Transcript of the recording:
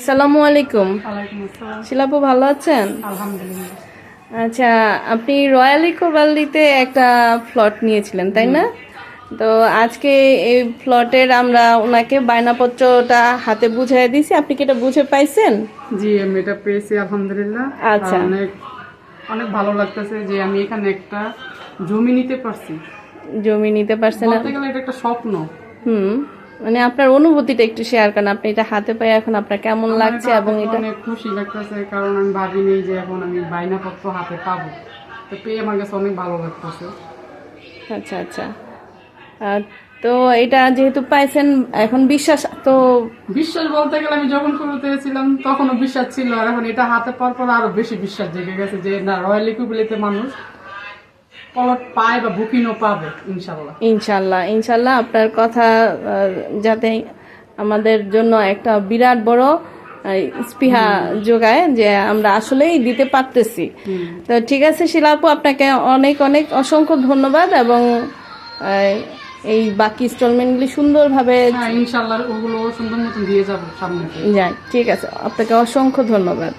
আসসালামু আলাইকুম। শিলাপু ভালো আছেন? আচ্ছা আপনি রয়্যাল ইকো ভ্যালিতে একটা প্লট নিয়েছিলেন তাই না? তো আজকে এই প্লটের আমরা ওনাকে বায়নাপত্রটা হাতে বুঝিয়ে দিয়েছি। আপনি কি এটা বুঝে পাইছেন? জি আমি এটা পেয়েছি আলহামদুলিল্লাহ। আচ্ছা। অনেক অনেক ভালো লাগতেছে যে আমি এখানে একটা জমি নিতে পারছি। জমি নিতে পারছেন? বলতে গেলে এটা একটা স্বপ্ন। হুম। মানে আপনার অনুভূতিটা একটু শেয়ার করেন। আপনি এটা হাতে পাই এখন আপনার কেমন লাগছে এবং এটা অনেক খুশি লাগতেছে কারণ আমি ভাবিনি যে এখন আমি বাইনাপত্র হাতে পাবো। তো পেয়ে আমার কাছে অনেক ভালো লাগতেছে। আচ্ছা আচ্ছা। তো এটা যেহেতু পাইছেন এখন বিশ্বাস তো বিশ্বাস বলতে গেলে আমি যখন শুরুতে ছিলাম তখনও বিশ্বাস ছিল। আর এখন এটা হাতে পাওয়ার পর আরও বেশি বিশ্বাস জেগে গেছে যে না রয়্যাল ইকুবিলিতে মানুষ পলট পায় বা বুকিংও পাবে ইনশাল্লাহ ইনশাল্লাহ ইনশাল্লাহ আপনার কথা যাতে আমাদের জন্য একটা বিরাট বড় স্পৃহা যোগায় যে আমরা আসলেই দিতে পারতেছি। তো ঠিক আছে শিলাপু আপনাকে অনেক অনেক অসংখ্য ধন্যবাদ এবং এই বাকি ইনস্টলমেন্টগুলি সুন্দরভাবে হ্যাঁ ইনশাল্লাহ ওগুলো সুন্দর মতন দিয়ে যাব সামনে। যায় ঠিক আছে আপনাকে অসংখ্য ধন্যবাদ।